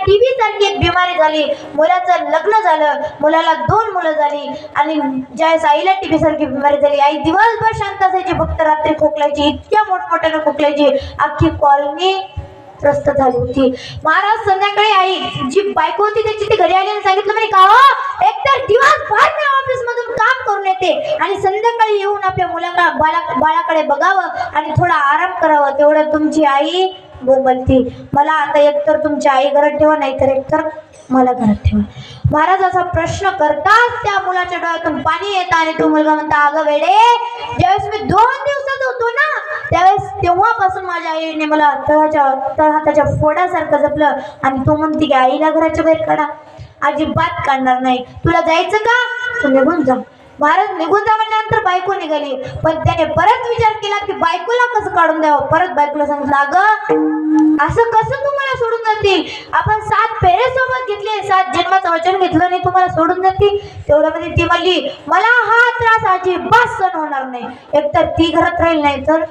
TV सारखी एक बिमारी झाली. मुलाचं लग्न झालं. मुलाला दोन मुलं झाली. आणि ज्यावेळेस आईला टीव्ही सारखी बिमारी झाली. आई दिवसभर शांत असायची. फक्त रात्री खोकलायची. इतक्या मोठमोठ्यानं खोकलायची. अख्खी कॉलनी त्रस्त झाली होती. महाराज संध्याकाळी आई जी बायको होती त्याची ती घरी आली आणि सांगितलं म्हणे का हो एकतर दिवसभर मी ऑफिस मधून काम करून येते आणि संध्याकाळी येऊन आपल्या मुलाकडे बाळा बाळाकडे बघावं आणि थोडा आराम करावं. तेवढं तुमची आई बोंबलती मला आता एकतर तुमची आई घरात ठेवा नाहीतर एकतर मला घरात ठेवा. महाराज असा प्रश्न करताच त्या मुलाच्या डोळ्यातून पाणी येतं आणि तो मुलगा म्हणता अगं वेडे ज्यावेळेस मी दोन दिवसात होतो ना त्यावेळेस तेव्हापासून माझ्या आईने मला तळाच्या तळहाताच्या फोडासारखं जपलं आणि तो म्हणते की आईला घराच्या बाहेर काढा. अजिबात काढणार नाही. तुला जायचं का? तू निघून जा. महाराज निघून जा नंतर बायको निघाली. पण त्याने परत विचार केला की बायकोला कसं काढून द्यावं? परत बायकोला सांगितलं अगं असं कसं तुम्हाला सोडून जातील? आपण सात पेरे सोबत घेतले सात जन्माचं वचन घेतलं नाही तुम्हाला सोडून जातील? तेवढ्यामध्ये ती म्हणली मला हा त्रास अजिबात सण होणार नाही. एकतर ती घरात राहील नाही तर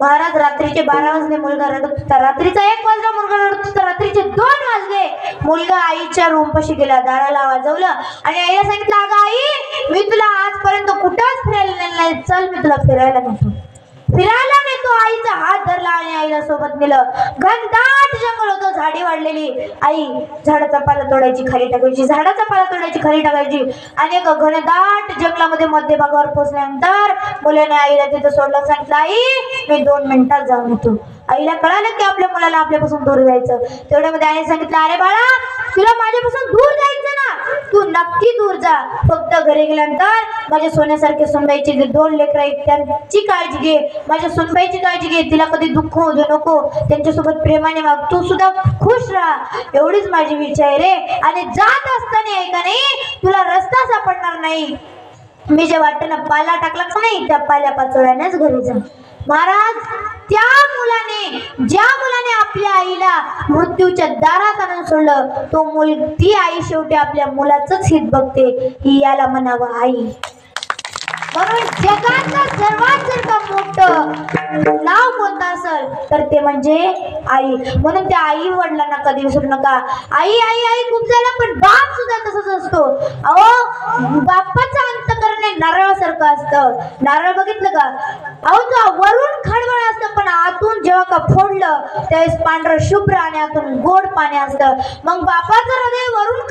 महाराज रात्रीचे बारा वाजले मुलगा रडत होता. रात्रीचा एक वाजला मुलगा रडत होता. रात्रीचे दोन वाजले. मुलगा आईच्या रूमपाशी गेला दाराला वाजवलं आणि आईला सांगितलं अगं आई मी तुला आजपर्यंत कुठंच फिरायला नाही चल मी तुला फिरायला नेतो. फिरायला तो आईचा हात धरला आणि आईला सोबत नेलं. घनदाट जंगल होतं. झाडी वाढलेली. आई झाडाचा पाला तोडायची खाली टाकायची. झाडाचा पाला तोडायची खाली टाकायची. आणि एका घनदाट जंगलामध्ये मध्यभागावर पोहोचल्यानंतर मुलाने आईला तिथं सोडलं. सांगितलं आई मी दोन मिनिटात जाऊन येतो. आईला कळालं की आपल्या मुलाला आपल्यापासून दूर जायचं. तेवढ्यामध्ये आईने सांगितलं अरे बाळा तुला माझ्यापासून दूर जायचं ना. तू नक्की दूर जा. फक्त घरी गेल्यानंतर माझ्या सोन्यासारखे सुनबाईचे जे दोन लेकर आहेत त्यांची काळजी घे. माझ्या सुनबाईची काळजी घे. तिला कधी दुःख होऊ देऊ नको. त्यांच्यासोबत प्रेमाने वाग. तू सुद्धा खुश राहा. एवढीच माझी विचार आहे रे. आणि जात असताना आहे का नाही तुला रस्ता सापडणार नाही. मी जे वाटतं ना पाला टाकला का नाही त्या पाल्या पाचोळ्यानेच घरी जा. महाराज त्या मुलाने ज्या मुलाने आपल्या आईला मृत्यूच्या दारात आणून सोडलं तो मुल ती आई शेवटी आपल्या मुलाचंच हित बघते ही याला म्हणावं आई. म्हणून जगाचा सर्वात जर का मोठं नाव बोलता असेल तर ते म्हणजे आई. म्हणून त्या आई वडिलांना कधी विसरू नका. आई आई आई खूप झाला पण बाप सुद्धा तसंच असतो. अहो बापाचं अंत करणे नारळासारखं असतं. नारळ बघितलं का? अहो तो वरून खडबळ असतं पण आतून जेव्हा का फोडलं त्यावेळेस पांढरं शुभ्र आणि आतून गोड पाणी असतं. मग बापाचं हृदय वरून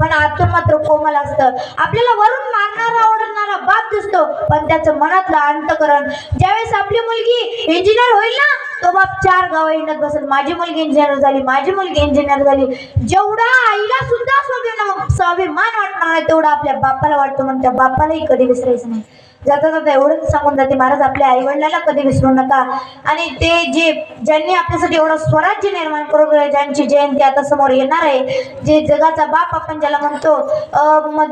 पण आतून मात्र कोमल असतं. आपल्याला वरून मारणारा ओढणारा बाप दिसतो पण त्याचं मनातलं अंतकरण ज्यावेळेस आपली मुलगी इंजिनियर होईल ना तो बाप चार गाव हिंडत बसेल. माझी मुलगी इंजिनियर झाली माझी मुलगी इंजिनियर झाली. जेवढा आईला सुद्धा स्वाभिमान स्वाभिमान वाटणार नाही तेवढा आपल्या बापाला वाटतो म्हणून त्या बापालाही कधी विसरायचं नाही. जाता जाता एवढंच सांगून जाते महाराज आपल्या आई वडिलांना कधी विसरू नका. आणि ते जे ज्यांनी आपल्यासाठी एवढं स्वराज्य निर्माण करून ज्यांची जयंती आता समोर येणार आहे जे जगाचा बाप आपण ज्याला म्हणतो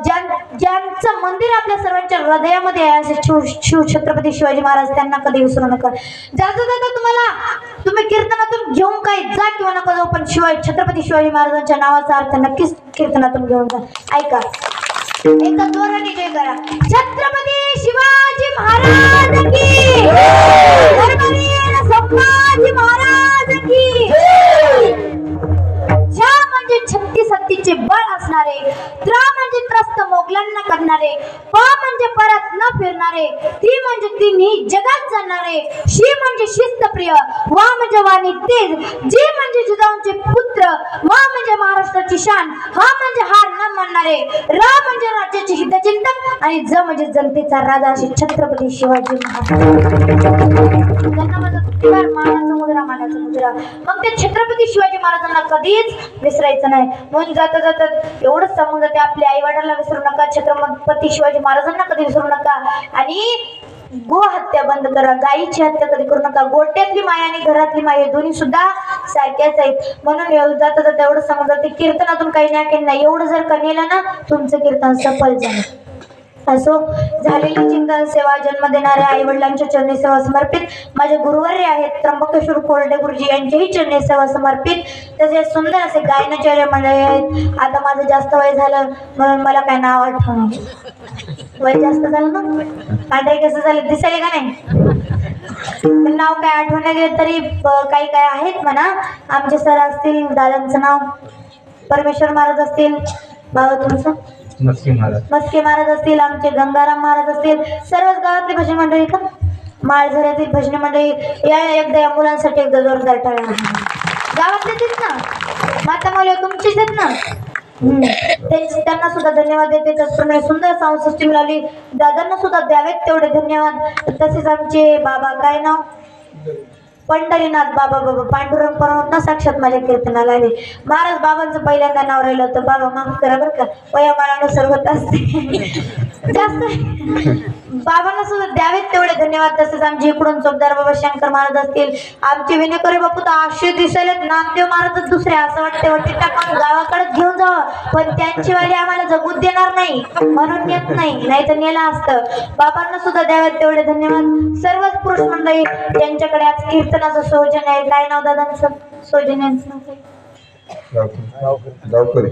ज्यांचं मंदिर आपल्या सर्वांच्या हृदयामध्ये आहे असे शिव शिव छत्रपती शिवाजी महाराज त्यांना कधी विसरू नका. जाता जाता तुम्हाला तुम्ही कीर्तनातून घेऊन काय जा किंवा नका जाऊ पण शिवाय छत्रपती शिवाजी महाराजांच्या नावाचा अर्थ नक्कीच कीर्तनातून घेऊन जा. ऐका. एकदा जोराने जय करा. छत्रपती शिवाजी महाराज की ज्या! म्हणजे छत्तीस हत्तीचे बळ असणारे त्रा म्हणजे त्रस्त मोगलांना करणारे प म्हणजे परत न फिरणारे ती म्हणजे तिन्ही जगात जाणारे शी म्हणजे शिस्तप्रिय वा म्हणजे वाणी तेज जी म्हणजे जिजाऊंचे पुत्र वा म्हणजे महाराष्ट्राची शान हा म्हणजे हार न मानणारे र म्हणजे राज्याचे हितचिंतक आणि ज म्हणजे जनतेचा राजा असे छत्रपती शिवाजी महाराज. मानाचा मानाचा मग ते छत्रपती शिवाजी महाराजांना कधीच विसरायचं नाही. म्हणून जाता जाता एवढंच सांगून जाते आपल्या आई वडिलांना विसरू नका छत्रपती शिवाजी महाराजांना कधी विसरू नका. आणि गो हत्या बंद करा गायीची हत्या कधी करू नका. गोट्यातली माया आणि घरातली माया दोन्ही सुद्धा सारख्याच आहेत. म्हणून जाता जाता एवढं सांगून जाते कीर्तनातून काही ना काही नाही. एवढं जर का नेलं ना तुमचं कीर्तन सफल झालं. असो झालेली चिंतन सेवा जन्म देणाऱ्या आई वडिलांच्या चरणी सेवा समर्पित माझे गुरुवर्य आहेत त्र्यंबकेश्वर कोरडे गुरुजी यांचेही चरणी सेवा समर्पित तसे सुंदर असे गायनाचार्य मंडळी आहेत. आता माझं जास्त वय झालं म्हणून मला काय नाव आठवण वय जास्त झालं ना? पांढरे कसं झालं दिसायले का नाही? नाव काय आठवण गेलं तरी काही काय आहेत म्हणा. आमचे सर असतील दादांचं नाव. परमेश्वर महाराज असतील. बाबा तुमचं? नक्की महाराज. मस्के महाराज असतील आमचे गंगाराम महाराज असतील सर्वच गावातली भजन मंडळी का? माळझऱ्यातील भजन मंडळी या एकदा या मुलांसाठी एकदा जोरदार टाळ्या गावातलेच आहेत ना? माता मावल्या तुमचीच आहेत ना? त्यांचे- त्यांना सुद्धा धन्यवाद देते. त्याचप्रमाणे सुंदर साऊंड सिस्टीम लावली दादांना सुद्धा द्यावेत तेवढे धन्यवाद. तसेच आमचे बाबा काय नाव? पंढरीनाथ बाबा बाबा पांडुरंग परमात्मा साक्षात माझ्या कीर्तनाला आले. महाराज बाबांचं पहिल्यांदा नाव राहिलं होतं. बाबा माफ करा बरं का. वयामानानुसार होत असते. जास्त बाबांना सुद्धा द्यावेत तेवढे धन्यवाद. तसेच आमचे इकडून चोपदार बाबा शंकर महाराज असतील. आमचे विनेकरी बापू तर आठशे दिसायला नामदेव महाराज दुसरे असं वाटते वाटते टाकून गावाकडे घेऊन जावं. पण त्यांची वाली आम्हाला जगूत देणार नाही. म्हणून येत नाही. नाही तर नेलं असतं. बाबांना सुद्धा द्यावेत तेवढे धन्यवाद. सर्वच पुरुष मंडळी त्यांच्याकडे आज कीर्तनाचं सौजन्य आहे. काय नाव दादांचं? सौजन्यांचं नाव गावकरी.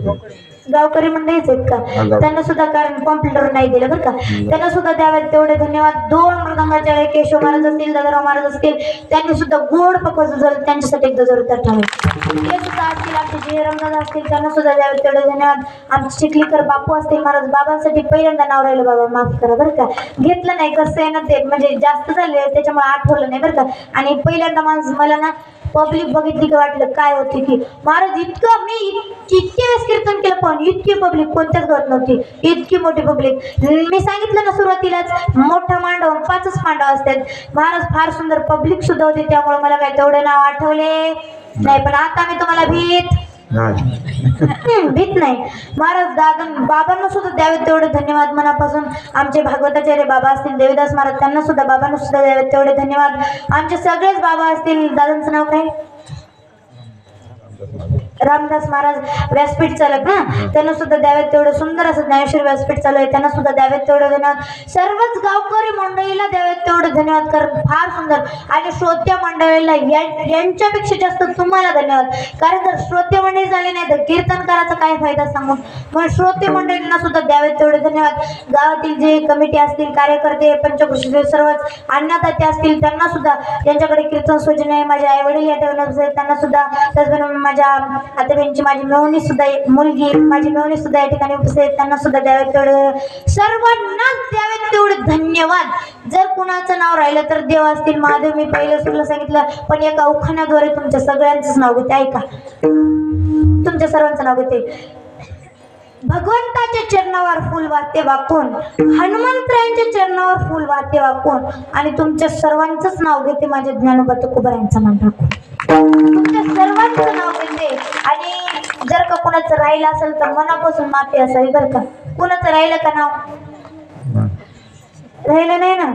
गावकरी मंडळीच आहेत का? त्यांना सुद्धा कारण कॉम्प्युटर नाही दिलं बरं का. त्यांना सुद्धा द्यावेत तेवढे धन्यवाद. दोन मृदंगाचे आहे. केशव महाराज असतील दादाराव महाराज असतील त्यांनी सुद्धा गोड पकवाचं जर त्यांच्यासाठी एकदा जोरदार ठेवावे ते सुद्धा असतील आमचे जे रमदादा असतील त्यांना सुद्धा द्यावेत तेवढे धन्यवाद. आमचे चिखलीकर बापू असतील महाराज बाबांसाठी पहिल्यांदा नाव राहिलं बाबा माफ करा बरं का. घेतलं नाही कसं आहे ना ते म्हणजे जास्त झाले त्याच्यामुळे आठवलं नाही बरं का. आणि पहिल्यांदा माणूस मला ना पब्लिक बघितली की वाटलं? काय होते की महाराज इतकं मी इतके वेळेस कीर्तन केलं पण इतकी पब्लिक कोणत्याच गावात नव्हती. इतकी मोठी पब्लिक मी सांगितलं ना सुरुवातीलाच मोठा मांडव पाचच मांडव असतात. महाराज फार सुंदर पब्लिक सुद्धा होती त्यामुळे मला काय तेवढे नाव आठवले. नाही पण आता मी तुम्हाला भीत. भीत नाही. महाराज दादा बाबांना सुद्धा द्यावेत तेवढे धन्यवाद मनापासून. आमचे भागवताचार्य बाबा असतील देवीदास महाराज त्यांना सुद्धा बाबांना सुद्धा द्यावेत तेवढे धन्यवाद. आमचे सगळेच बाबा असतील दादांचं नाव काय? रामदास महाराज व्यासपीठ चालक ना? त्यांना सुद्धा द्यावेत तेवढं सुंदर असं ज्ञानेश्वर व्यासपीठ चालू आहे. त्यांना सुद्धा द्यावेत तेवढे धन्यवाद. सर्वच गावकरी मंडळीला द्यावेत तेवढे धन्यवाद कारण फार सुंदर. आणि श्रोत्या मंडळीला या- यांच्यापेक्षा जास्त तुम्हाला धन्यवाद. कारण जर श्रोते मंडळी झाले नाही तर कीर्तनकाराचा काय फायदा सांगून म्हणून श्रोते मंडळींना सुद्धा द्यावेत तेवढे धन्यवाद. गावातील जे कमिटी असतील कार्यकर्ते पंचकृषी सर्वच अन्नदाते असतील त्यांना सुद्धा ज्यांच्याकडे कीर्तन सूचना आहे माझे आई वडील या ठिकाणी त्यांना सुद्धा त्याचबरोबर माझ्या आतेबहिणीची माझी मेवणी सुद्धा मुलगी माझी मेवणी सुद्धा या ठिकाणी उपस्थित त्यांना सुद्धा द्यावे तेवढं सर्वांनाच द्यावे तेवढं धन्यवाद. जर कुणाचं नाव राहिलं तर देव असतील महादेव मी पहिलं सुरला सांगितलं पण एका उखाण्याद्वारे तुमच्या सगळ्यांचंच नाव घेते ऐका. तुमच्या सर्वांचं नाव घेते. भगवंताच्या चरणावर फुल वाहते वाकून हनुमंतरायांच्या चरणावर फुल वाहते वाकून आणि तुमच्या सर्वांचंच नाव घेते माझ्या ज्ञानोबा तुकोबा यांचं मान राखून तुमच्या सर्वांचं नाव घेते आणि जर का कुणाचं राहिलं असेल तर मनापासून माफी असावी बरं का. कुणाचं राहिलं का नाव? राहिलं नाही ना?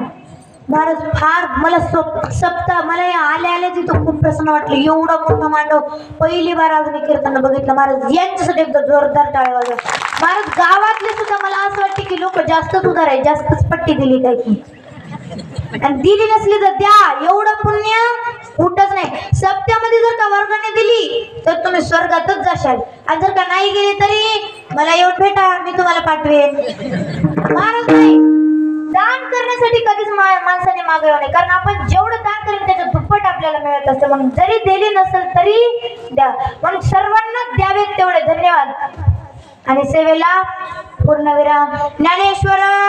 महाराज फार मला सप्ताह मला या आल्या आल्या तिथं खूप प्रसन्न वाटलं. एवढं मोठा मांडव. पहिली बार आज मी कीर्तन बघितलं. महाराज यांच्यासाठी एकदा जोरदार टाळे वाजव महाराज गावातले सुद्धा मला असं वाटते की लोक जास्तच उदार आहे जास्तच पट्टी दिली काय की आणि दिली नसली तर द्या. एवढं पुण्य कुठंच नाही. सप्त्यामध्ये जर का वर्गाने दिली तर तुम्ही स्वर्गातच जाशाल. आणि जर का नाही गेले तरी मला येऊन भेटा मी तुम्हाला पाठवेन. महाराज नाही. दान करण्यासाठी कधीच मा- माणसाने मागे नाही कारण आपण जेवढं दान करेल त्याच्या दुप्पट आपल्याला मिळत असतं. म्हणून जरी दिली नसेल तरी द्या. म्हणून सर्वांना द्यावेत तेवढे. धन्यवाद. आणि सेवेला पूर्णविराम ज्ञानेश्वर!